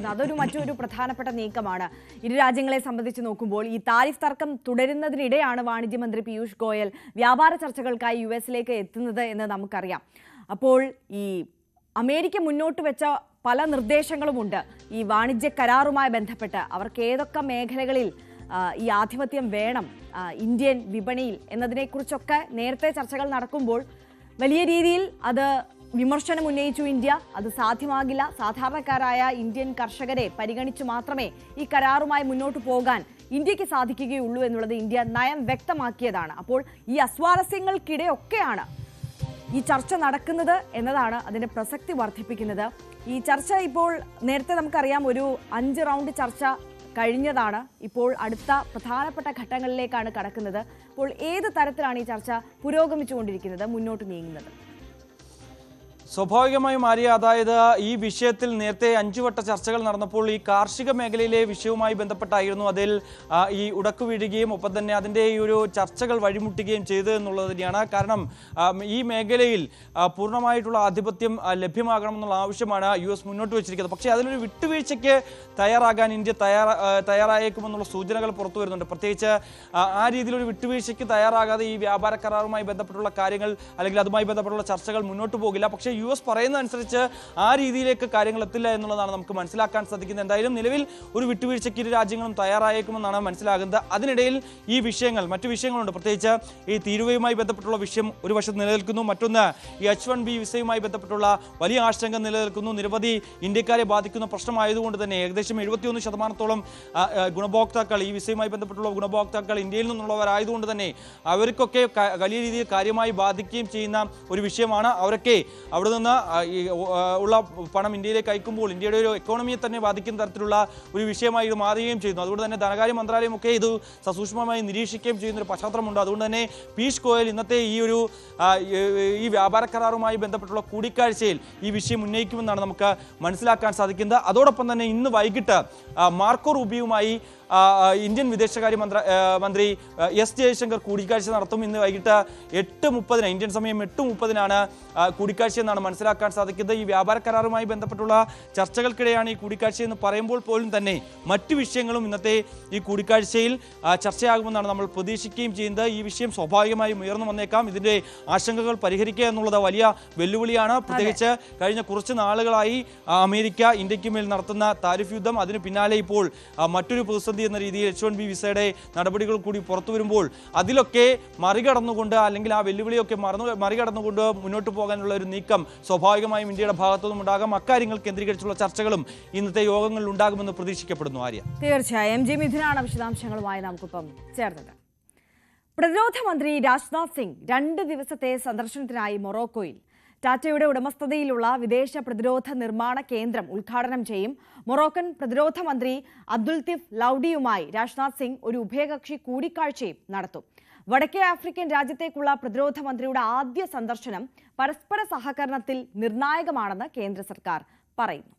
പോകുന്നത് അതൊരു മറ്റൊരു പ്രധാനപ്പെട്ട നീക്കമാണ്. ഇരു രാജ്യങ്ങളെ സംബന്ധിച്ച് നോക്കുമ്പോൾ ഈ താരിഫ് തർക്കം തുടരുന്നതിനിടെയാണ് വാണിജ്യമന്ത്രി പീയൂഷ് ഗോയൽ വ്യാപാര ചർച്ചകൾക്കായി യു എസിലേക്ക് എത്തുന്നത് എന്ന് നമുക്കറിയാം. അപ്പോൾ ഈ അമേരിക്ക മുന്നോട്ട് വെച്ച പല നിർദ്ദേശങ്ങളുമുണ്ട്. ഈ വാണിജ്യ കരാറുമായി ബന്ധപ്പെട്ട് അവർക്ക് ഏതൊക്കെ മേഖലകളിൽ ഈ ആധിപത്യം വേണം ഇന്ത്യൻ വിപണിയിൽ എന്നതിനെക്കുറിച്ചൊക്കെ നേരത്തെ ചർച്ചകൾ നടക്കുമ്പോൾ വലിയ രീതിയിൽ അത് വിമർശനം ഉന്നയിച്ചു ഇന്ത്യ. അത് സാധ്യമാകില്ല. സാധാരണക്കാരായ ഇന്ത്യൻ കർഷകരെ പരിഗണിച്ചു മാത്രമേ ഈ കരാറുമായി മുന്നോട്ട് പോകാൻ ഇന്ത്യയ്ക്ക് സാധിക്കുകയുള്ളൂ എന്നുള്ളത് ഇന്ത്യ നയം വ്യക്തമാക്കിയതാണ്. അപ്പോൾ ഈ അസ്വാരസ്യങ്ങൾക്കിടെയൊക്കെയാണ് ഈ ചർച്ച നടക്കുന്നത് എന്നതാണ് അതിന്റെ പ്രസക്തി വർദ്ധിപ്പിക്കുന്നത്. ഈ ചർച്ച ഇപ്പോൾ നേരത്തെ നമുക്കറിയാം ഒരു അഞ്ച് റൗണ്ട് ചർച്ച കഴിഞ്ഞതാണ്. ഇപ്പോൾ അടുത്ത പ്രധാനപ്പെട്ട ഘട്ടങ്ങളിലേക്കാണ് കടക്കുന്നത്. അപ്പോൾ ഏത് തരത്തിലാണ് ഈ ചർച്ച പുരോഗമിച്ചുകൊണ്ടിരിക്കുന്നത് മുന്നോട്ട് നീങ്ങുന്നത്? സ്വാഭാവികമായും ആര്യ അതായത് ഈ വിഷയത്തിൽ നേരത്തെ അഞ്ചുവട്ട ചർച്ചകൾ നടന്നപ്പോൾ ഈ കാർഷിക മേഖലയിലെ വിഷയവുമായി ബന്ധപ്പെട്ടായിരുന്നു അതിൽ ഈ ഉടക്കു വീഴുകയും ഒപ്പം തന്നെ അതിന്റെ ഈ ഒരു ചർച്ചകൾ വഴിമുട്ടുകയും ചെയ്തു എന്നുള്ളത് തന്നെയാണ് കാരണം ഈ മേഖലയിൽ പൂർണമായിട്ടുള്ള ആധിപത്യം ലഭ്യമാകണമെന്നുള്ള ആവശ്യമാണ് യു എസ് മുന്നോട്ട് വെച്ചിരിക്കുന്നത്. പക്ഷേ അതിനൊരു വിട്ടുവീഴ്ചയ്ക്ക് തയ്യാറാകാൻ ഇന്ത്യ തയ്യാറാ തയ്യാറായേക്കുമെന്നുള്ള സൂചനകൾ പുറത്തു വരുന്നുണ്ട്. പ്രത്യേകിച്ച് ആ രീതിയിലൊരു വിട്ടുവീഴ്ചയ്ക്ക് തയ്യാറാകാതെ ഈ വ്യാപാര കരാറുമായി ബന്ധപ്പെട്ടുള്ള കാര്യങ്ങൾ അല്ലെങ്കിൽ അതുമായി ബന്ധപ്പെട്ടുള്ള ചർച്ചകൾ മുന്നോട്ട് പോകില്ല. പക്ഷേ യു എസ് പറയുന്നതനുസരിച്ച് ആ രീതിയിലേക്ക് കാര്യങ്ങൾ എത്തില്ല എന്നുള്ളതാണ് നമുക്ക് മനസ്സിലാക്കാൻ സാധിക്കുന്നത്. എന്തായാലും നിലവിൽ ഒരു വിട്ടുവീഴ്ചയ്ക്ക് ഇരു രാജ്യങ്ങളും തയ്യാറായേക്കുമെന്നാണ് മനസ്സിലാകുന്നത്. അതിനിടയിൽ ഈ വിഷയങ്ങൾ മറ്റു വിഷയങ്ങളുണ്ട്. പ്രത്യേകിച്ച് ഈ തീരുവയുമായി ബന്ധപ്പെട്ടുള്ള വിഷയം ഒരു വശത്ത് നിലനിൽക്കുന്നു മറ്റൊന്ന് ഈ എച്ച് വൺ ബി വിസയുമായി ബന്ധപ്പെട്ടുള്ള വലിയ ആശങ്ക നിലനിൽക്കുന്നു. നിരവധി ഇന്ത്യക്കാരെ ബാധിക്കുന്ന പ്രശ്നമായതുകൊണ്ട് തന്നെ ഏകദേശം എഴുപത്തിയൊന്ന് ശതമാനത്തോളം ഗുണഭോക്താക്കൾ ഈ വിസയുമായി ബന്ധപ്പെട്ടുള്ള ഗുണഭോക്താക്കൾ ഇന്ത്യയിൽ നിന്നുള്ളവരായതുകൊണ്ട് തന്നെ അവർക്കൊക്കെ വലിയ രീതിയിൽ കാര്യമായി ബാധിക്കുകയും ചെയ്യുന്ന ഒരു വിഷയമാണ്. അവരൊക്കെ അവിടെ നിന്ന് ഈ ഉള്ള പണം ഇന്ത്യയിലേക്ക് അയക്കുമ്പോൾ ഇന്ത്യയുടെ ഒരു എക്കോണമിയെ തന്നെ ബാധിക്കുന്ന തരത്തിലുള്ള ഒരു വിഷയമായി ഇത് മാറുകയും ചെയ്യുന്നു. അതുകൊണ്ട് തന്നെ ധനകാര്യ മന്ത്രാലയം ഒക്കെ ഇത് സസൂക്ഷ്മമായി നിരീക്ഷിക്കുകയും ചെയ്യുന്ന ഒരു പശ്ചാത്തലമുണ്ട്. അതുകൊണ്ട് തന്നെ പീഷ് ഗോയൽ ഇന്നത്തെ ഈ ഒരു ഈ- വ്യാപാര കരാറുമായി ബന്ധപ്പെട്ടുള്ള കൂടിക്കാഴ്ചയിൽ ഈ വിഷയം ഉന്നയിക്കുമെന്നാണ് നമുക്ക് മനസ്സിലാക്കാൻ സാധിക്കുന്നത്. അതോടൊപ്പം തന്നെ ഇന്ന് വൈകിട്ട് മാർക്കോ റൂബിയുമായി ഇന്ത്യൻ വിദേശകാര്യ മന്ത്ര മന്ത്രി എസ് ജയശങ്കർ കൂടിക്കാഴ്ച നടത്തും. ഇന്ന് വൈകിട്ട് എട്ട് മുപ്പതിന് ഇന്ത്യൻ സമയം എട്ട് മുപ്പതിനാണ് കൂടിക്കാഴ്ച കൂടിക്കാഴ്ച എന്നാണ് മനസ്സിലാക്കാൻ സാധിക്കുന്നത്. ഈ വ്യാപാര കരാറുമായി ബന്ധപ്പെട്ടുള്ള ചർച്ചകൾക്കിടെയാണ് ഈ കൂടിക്കാഴ്ച എന്ന് പറയുമ്പോൾ പോലും തന്നെ മറ്റു വിഷയങ്ങളും ഇന്നത്തെ ഈ കൂടിക്കാഴ്ചയിൽ ചർച്ചയാകുമെന്നാണ് നമ്മൾ പ്രതീക്ഷിക്കുകയും ചെയ്യുന്നത്. ഈ വിഷയം സ്വാഭാവികമായും ഉയർന്നു വന്നേക്കാം. ഇതിന്റെ ആശങ്കകൾ പരിഹരിക്കുക എന്നുള്ളത് വലിയ വെല്ലുവിളിയാണ്. പ്രത്യേകിച്ച് കഴിഞ്ഞ കുറച്ച് നാളുകളായി അമേരിക്ക ഇന്ത്യയ്ക്ക് മേൽ നടത്തുന്ന താരിഫ് യുദ്ധം അതിന് പിന്നാലെ ഇപ്പോൾ മറ്റൊരു പ്രതിസന്ധി എന്ന രീതിയിൽ എച്ച് വൺ ബി വിസയുടെ നടപടികൾ കൂടി പുറത്തു വരുമ്പോൾ അതിലൊക്കെ മറികടന്നുകൊണ്ട് അല്ലെങ്കിൽ ആ വെല്ലുവിളിയൊക്കെ മറന്നു മറികടന്നുകൊണ്ട് മുന്നോട്ട് പോകാനുള്ള ഒരു നീക്കം സ്വാഭാവികമായും ഇന്ത്യയുടെ ഭാഗത്തുനിന്നും ഉണ്ടാകാം. അക്കാര്യങ്ങൾ കേന്ദ്രീകരിച്ചുള്ള ചർച്ചകളും ഇന്നത്തെ യോഗങ്ങളിൽ ഉണ്ടാകുമെന്ന് പ്രതീക്ഷിക്കപ്പെടുന്നു ആര്യ. തീർച്ചയായും. എം ജി മിഥുനാണ് വിശദാംശങ്ങളുമായി നമുക്കിപ്പം ചേർന്നത്. പ്രതിരോധ മന്ത്രി രാജ്നാഥ് സിംഗ് രണ്ട് ദിവസത്തെ സന്ദർശനത്തിനായി മൊറോക്കോയിൽ ടാറ്റയുടെ ഉടമസ്ഥതയിലുള്ള വിദേശ പ്രതിരോധ നിർമ്മാണ കേന്ദ്രം ഉദ്ഘാടനം ചെയ്യും. മൊറോക്കൻ പ്രതിരോധ മന്ത്രി അബ്ദുൽ തിഫ് ലൌഡിയുമായി രാജ്നാഥ് സിംഗ് ഒരു ഉഭയകക്ഷി കൂടിക്കാഴ്ചയും നടത്തും. വടക്കേ ആഫ്രിക്കൻ രാജ്യത്തേക്കുള്ള പ്രതിരോധ മന്ത്രിയുടെ ആദ്യ സന്ദർശനം പരസ്പര സഹകരണത്തിൽ നിർണായകമാണെന്ന് കേന്ദ്ര സർക്കാർ പറയുന്നു.